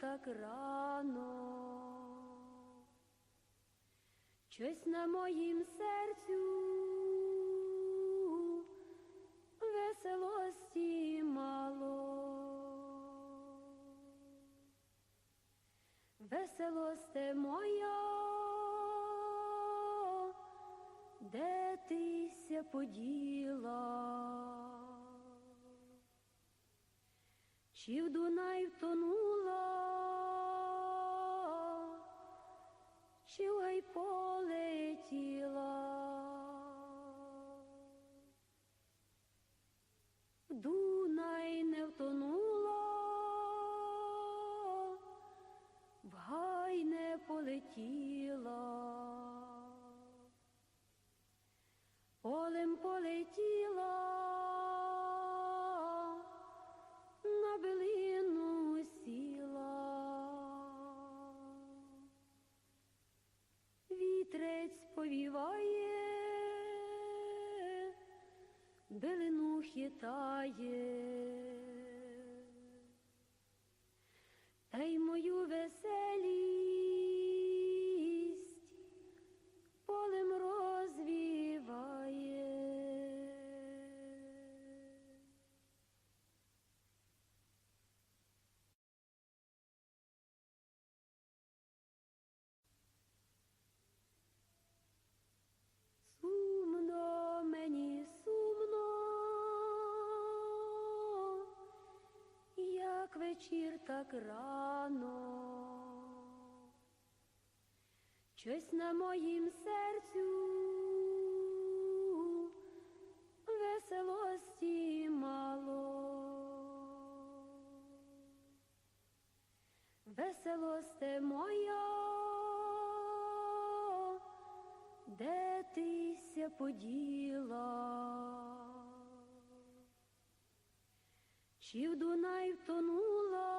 так рано? Щось на моїм серцю веселості мало. Веселосте моя, де тися поділа? Чи в Дунай втонула, чи в гай полетіла? В Дунай не втонула, в гай не полетіла. Полем полетіла, билину хитає. Так рано. Щось на моїм серцю веселості мало. Веселосте моя, де тися поділа? Чи в Дунай втонула,